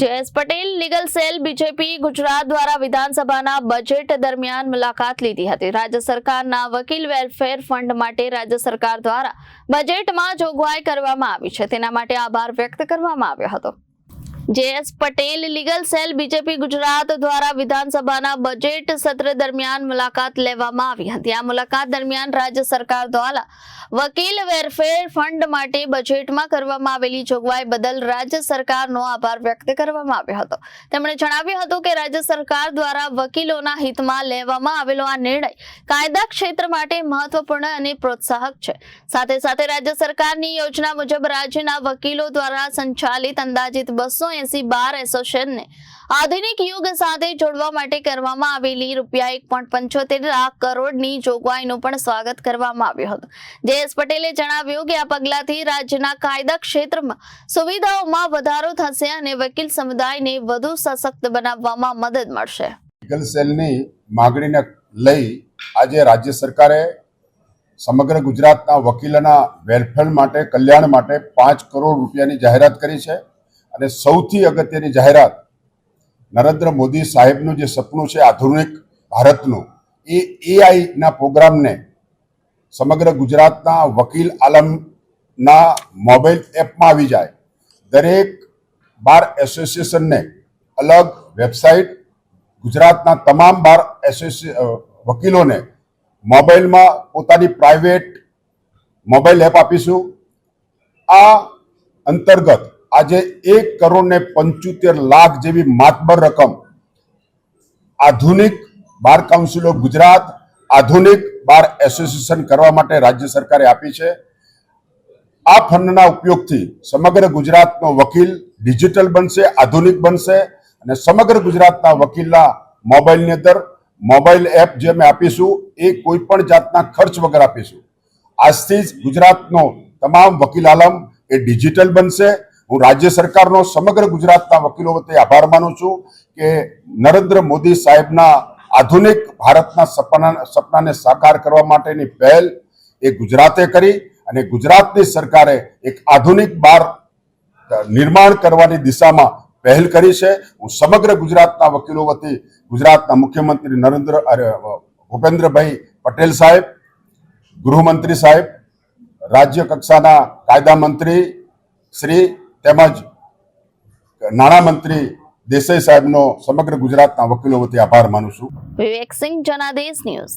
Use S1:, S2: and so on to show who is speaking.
S1: Jayesh Patel legal cell, BJP, Gujarat દ્વારા વિધાનસભાના budget દરમિયાન મુલાકાત લીધી હતી. રાજ્ય સરકારના વકીલ વેલફેર ફંડ માટે રાજ્ય સરકાર દ્વારા બજેટમાં જોગવાઈ કરવામાં આવી છે. તેના માટે આભાર વ્યક્ત કરવામાં આવ્યો હતો. JS Patel legal cell BJP Gujarat દ્વારા વિધાનસભાના બજેટ સત્ર દરમિયાન મુલાકાત લેવામાં આવી હતી. આ મુલાકાત દરમિયાન રાજ્ય સરકાર દ્વારા વકીલ વેરફેર ફંડ માટે બજેટમાં કરવામાં આવેલી જોગવાઈ બદલ રાજ્ય સરકારનો આભાર વ્યક્ત કરવામાં આવ્યો હતો. તેમણે જણાવ્યું હતું કે રાજ્ય સરકાર દ્વારા વકીલોના હિતમાં લેવામાં આવેલો આ નિર્ણય કાયદા ક્ષેત્ર માટે મહત્વપૂર્ણ અને પ્રોત્સાહક છે. સાથે સાથે રાજ્ય સરકારની યોજના મુજબ રાજ્યના વકીલો દ્વારા સંચાલિત અંદાજિત બસો એસી બાર એસોસિએશનને આધુનિક યુગ સાથે જોડવા માટે કરવામાં આવેલી રૂપિયા એક પોઈન્ટ પંચોતેર લાખ કરોડની જોગવાઈનું પણ સ્વાગત કરવામાં આવ્યું હતું. જયેશ પટેલે જણાવ્યું કે આ પગલાથી રાજ્યના કાયદા ક્ષેત્રમાં સુવિધાઓમાં વધારો થશે અને વકીલ સમુદાયને વધુ સશક્ત બનાવવામાં મદદ મળશે.
S2: લીગલ સેલની માગણીને લઈ આજે રાજ્ય સરકારે સમગ્ર ગુજરાતના વકીલોના વેલફેર માટે, કલ્યાણ માટે પાંચ કરોડ રૂપિયાની જાહેરાત કરી છે. અને સૌથી અગત્યની જાહેરાત નરેન્દ્ર મોદી સાહેબનું જે સપનું છે આધુનિક ભારતનું, એ એઆઈના પ્રોગ્રામને સમગ્ર ગુજરાતના વકીલ આલમના મોબાઈલ એપમાં આવી જાય. દરેક બાર એસોસિએશનને અલગ વેબસાઇટ, ગુજરાતના તમામ બાર એસોસિએ વકીલોને મોબાઈલમાં પોતાની પ્રાઇવેટ મોબાઈલ એપ આપીશું. આ અંતર્ગત આજે એક કરોડ ને પંચોતેર લાખ જેવી માતબર રકમ. આધુનિક બાર કાઉન્સિલ ઓફ ગુજરાત, આધુનિક બાર એસોસિએશન કરવા માટે રાજ્ય સરકારે આપી છે. આ ફંડના ઉપયોગથી સમગ્ર ગુજરાતનો વકીલ ડિજિટલ બનશે, આધુનિક બનશે અને સમગ્ર ગુજરાતના વકીલના મોબાઈલની અંદર, મોબાઈલ એપ જે અમે આપીશું, એ કોઈ પણ જાતના ખર્ચ વગર આપીશું. આજથી જ ગુજરાતનો તમામ વકીલ આલમ એ ડિજિટલ બનશે. હું રાજ્ય સરકારનો સમગ્ર ગુજરાતના વકીલો વતી આભાર માનું છું કે નરેન્દ્ર મોદી સાહેબના આધુનિક ભારતના સપના સપનાને સાકાર કરવા માટેની પહેલ એ ગુજરાતે કરી અને ગુજરાતની સરકારે એક આધુનિક બાર નિર્માણ કરવાની દિશામાં પહેલ કરી છે. હું સમગ્ર ગુજરાતના વકીલો વતી ગુજરાતના મુખ્યમંત્રી નરેન્દ્ર ભૂપેન્દ્રભાઈ પટેલ સાહેબ, ગૃહમંત્રી સાહેબ રાજ્ય કક્ષાના કાયદા મંત્રી શ્રી તેમજ નાણામંત્રી દેસાઈ સાહેબનો સમગ્ર ગુજરાતના વકીલો વતી આભાર માનું છું.
S1: વિવેક સિંહ, જનાદેશ ન્યૂઝ.